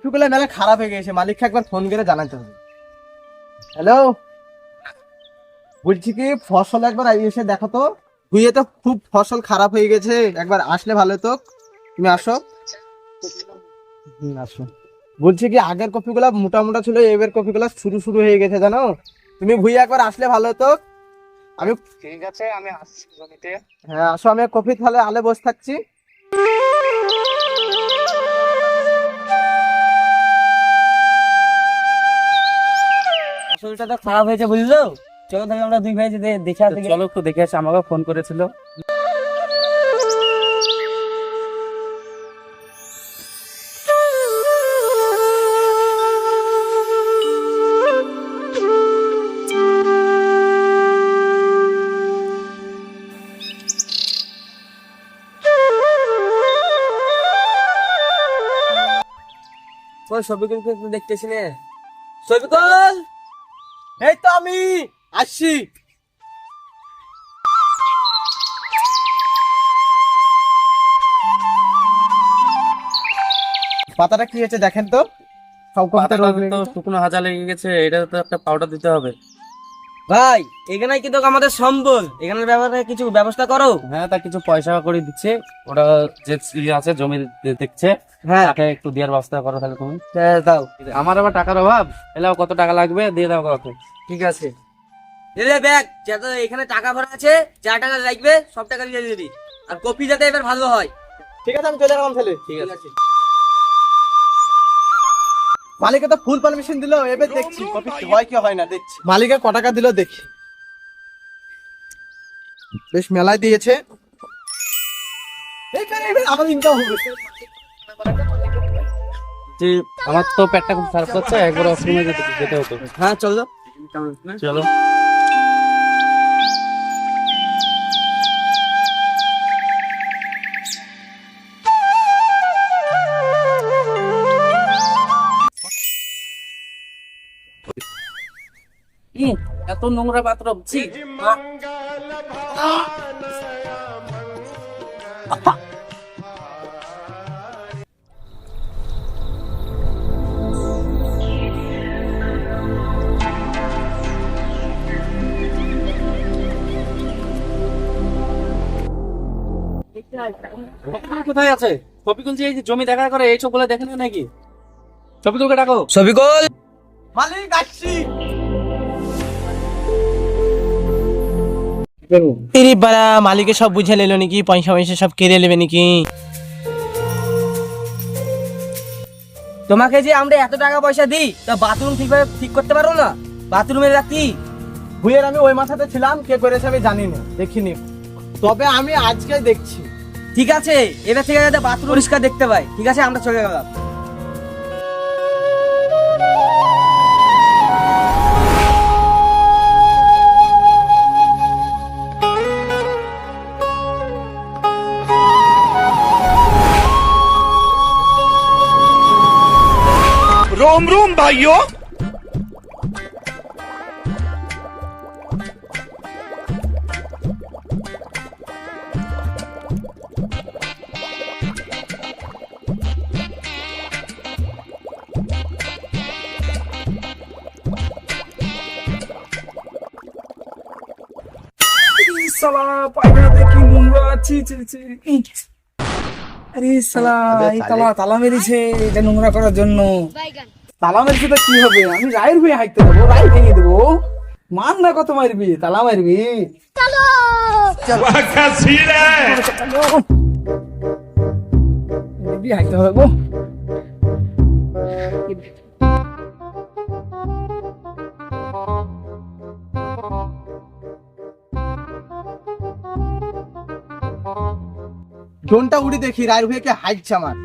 কপিগুলো মেলা খারাপ হয়ে গেছে মালিককে একবার ফোন করে জানাতে হবে। হ্যালো বলছি কি ফসল একবার এসে দেখো তো। ভুইয়ে তো খুব ফসল খারাপ হয়ে গেছে। একবার আসলে ভালো তো তুমি আসো। আসো। বলছি কি আগের কপিগুলা মোটা মোটা ছিল এবার কপিগুলা শুরু শুরু হয়ে গেছে জানো? তুমি ভুইয়ে একবার আসলে ভালো হতো। আমি ঠিক আছে আমি আসছি জমিতে। হ্যাঁ আসো আমি কপি তাহলে আলে বসে থাকছি। ফসলটা তো খারাপ হয়েছে বুঝলো? চলো তাহলে আমরা দুই ভাই যে দেখে আসি। চলো একটু দেখে আসি আমাকে ফোন করেছিল। সবিকুলকে দেখতেছি না। সবিকুল এই তো আমি আসছি। পাতাটা কি হয়েছে দেখেন তো। শুকনো হাজা লেগে গেছে এটা তো একটা পাউডার দিতে হবে। ভাই এখানে কিন্তু আমাদের সম্বল। এখানের ব্যাপারে কিছু ব্যবস্থা করো। হ্যাঁ তা কিছু পয়সা করে দিচ্ছে। ওটা যে আছে জমি দেখছে। হ্যাঁ। তাকে একটু দেওয়ার ব্যবস্থা করো তাহলে তুমি। দাও। আমার আবার টাকার অভাব। এলাও কত টাকা লাগবে? দিয়ে দাও কত ঠিক আছে। দিলে ব্যাগ যত এখানে টাকা ভরা আছে যা টাকা লাগবে সব টাকা দিয়ে দিবি। আর কপি যাতে এবার ভালো হয়। ঠিক আছে আমি চলে গেলাম তাহলে। ঠিক আছে। মালিকে তো ফুল পারমিশন দিল এবার দেখছি কপি হয় কি হয় না দেখছি। মালিকা ক টাকা দিল দেখি। বেশ মেলায় দিয়েছে। আমার ইনকাম হবে। যে আমার তো পেটটা খুব খারাপ করছে একবার অফিসে যেতে হতো। হ্যাঁ চলো। চলো। এত নোংরা পাত্র কোথায় আছে? ফপিকুল যে জমি দেখা করে এইসব বলে দেখেন নাকি? ফপিকুলকে ডাকো। সবিকুল মালিক আসছি। তিরি বারা মালিকে সব বুঝে নিল নাকি, পয়সা পয়সা সব কেড়ে নেবে নাকি? তোমাকে যে আমরা এত টাকা পয়সা দিই, তা বাথরুম ঠিকভাবে ঠিক করতে পারো না? বাথরুমের রাখি ভুইয়ের আমি ওই মাথাতে ছিলাম, কে করেছে আমি জানি না, দেখিনি। তবে আমি আজকে দেখছি। ঠিক আছে, এবার থেকে যাতে বাথরুম পরিষ্কার দেখতে পাই। ঠিক আছে, আমরা চলে গেলাম। rumba io? সালা দেখি আরে সালা এই তালা তালা মেরেছে এটা নোংরা করার জন্য তালামের সাথে কি হবে? আমি রায়ের ভেঙে হাঁটতে যাব রায় ভেঙে দেবো। মান না কত মারবি? তালা মারবি? হাঁটতে হবে গো ড্রোনটা উড়ি দেখি রায়ের ভেঙে হাইটছে আমার।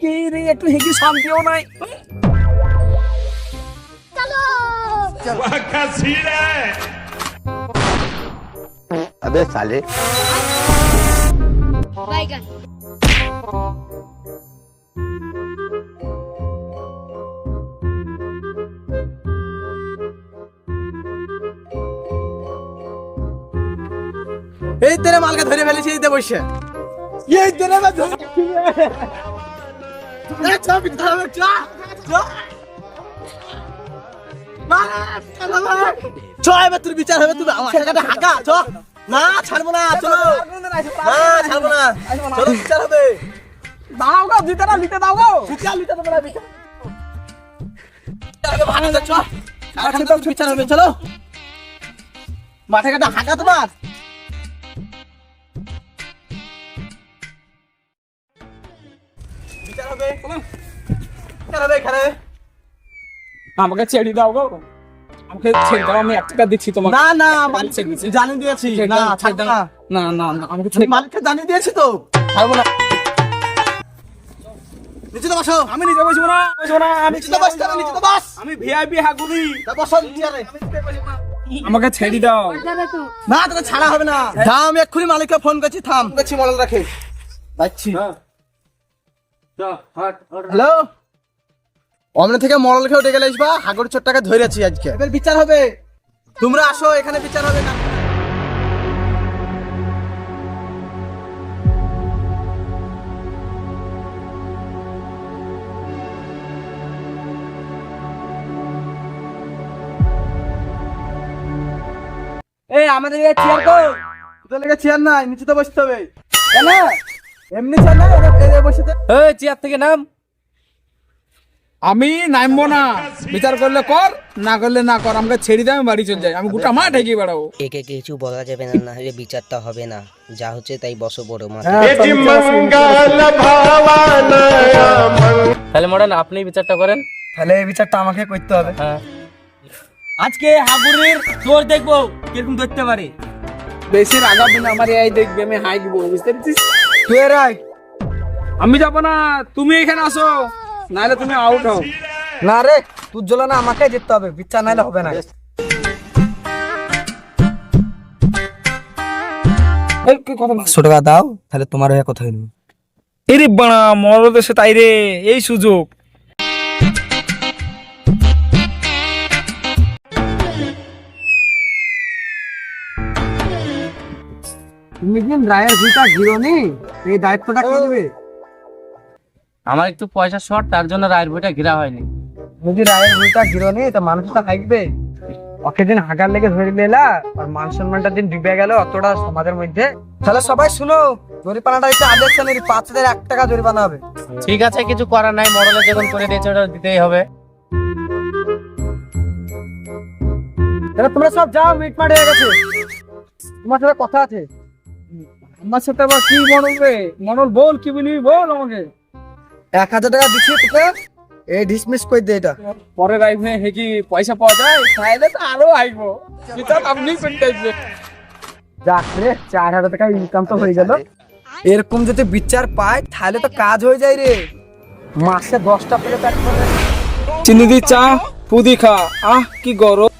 কে রে একটু হেঁকে শান্তিও নাই वाह सीन है अबे साले বাইগান এই তেরে মালকে ধরে ফেলেছি এই বসে এই তেরে মাল ধরে না চা পিতা হবে চা চ এবার তোর বিচার হবে তুমি আমার টাকাটা হাঁকা চ না ছাড়বো না চলো। না ছাড়বো না। চলো বিচার হবে। দাও গো জিতাটা লিতে দাও গো। বিচার লিতে দেবো না বিচার চ তো বিচার হবে চলো। মাঠে কাটা হাঁকা তোমার। বিচার হবে। বিচার হবে এখানে। আমাকে ছেড়ে দাও গো। আমাকে ছেড়ে দাও আমি এক টাকা দিচ্ছি তোমাকে। না না দিচ্ছি। জানিয়ে দিয়েছি। না ছেড়ে দাও। না। না না আমাকে ছেড়ে দাও। মালিককে জানিয়ে দিয়েছি তো। ছাড়বো না। নিচে তো বসো। আমি নিজে বসবো না বসবো না আমি নিচে বসতে নিচে তো বস। আমি ভিআইপি হাগুরি তা বসো চেয়ারে। আমাকে ছেড়ে দাও। না তোকে ছাড়া হবে না। থাম আমি এক্ষুনি মালিককে ফোন করছি থাম। করছি মনে রাখে। যাচ্ছি। হ্যালো? অমনে থেকে মরল খেয়ে উঠে গেলে আসবা হাগর চোরটাকে ধরেছি আজকে। এবার বিচার হবে। তোমরা আসো এখানে বিচার হবে। না এই আমাদের এখানে চেয়ার কো তোদের লেগে চেয়ার নাই নিচে তো বসতে হবে। কেন? এমনি চেয়ার নাই বসে। এই চেয়ার থেকে নাম। আমি নামবো না। বিচার করলে কর না করলে না কর। আমাকে ছেড়ে দে আমি বাড়ি চলে যাই। আমি গোটা মাঠ এগিয়ে বেড়াবো। একে কিছু বলা যাবে না না হলে বিচারটা হবে না। যা হচ্ছে তাই বসো বড় মা তাহলে মডার্ন আপনি বিচারটা করেন। তাহলে এই বিচারটা আমাকে করতে হবে। হ্যাঁ। আজকে হাগুরির চোর দেখব কীরকম ধরতে পারে। বেশি রাগাবি না আমার এই দেখবে আমি হাই দিব বুঝতে পারছিস? তুই আয়। আমি যাব না তুমি এখানে আসো। নাহলে তুমি আউট হও। না রে জন্য না আমাকে যেতে হবে বিচার নাইলে হবে না। এই, কি কথা বলছিস? পাঁচশো টাকা দাও তাহলে তোমার হয়ে কথা বলব এরে বাড়া মরদ তাই রে এই সুযোগ। তুমি দিন রায়ের ভিটা গিরনি এই দায়িত্বটা কে নেবে? আমার একটু পয়সা শর্ট তার জন্য রায়ের বইটা ঘেরা হয়নি। যদি রায়ের ভিটা গিরনি তো মানুষ তো থাকবে। ওকে দিন হাগার লেগে ধরে নিলা আর মান সম্মানটা দিন ডুবে গেল অতটা সমাজের মধ্যে। তাহলে সবাই শুনো জরিপানাটা হচ্ছে আদেশ চানের পাঁচ হাজার এক টাকা জরিপানা হবে। ঠিক আছে কিছু করার নাই মডেলে যখন করে দিয়েছে ওটা দিতেই হবে। তাহলে তোমরা সব যাও মিট মাঠ হয়ে গেছে। তোমার সাথে কথা আছে। আমার সাথে আবার কি মনল রে মনল বল কি বলবি বল আমাকে। এক হাজার টাকা দিচ্ছি তোকে। এই ডিসমিস করে দে এটা। পরে রাইভে হে কি পয়সা পাওয়া যায়? তাহলে তো আরও আইবো বিচার আপনি আসবে যাক রে, চার হাজার টাকা ইনকাম তো হয়ে গেল। এরকম যদি বিচার পায়, তাহলে তো কাজ হয়ে যায় রে। মাসে দশটা প্লেট চিনি দি চা পুদি খা আহ, কি গরম।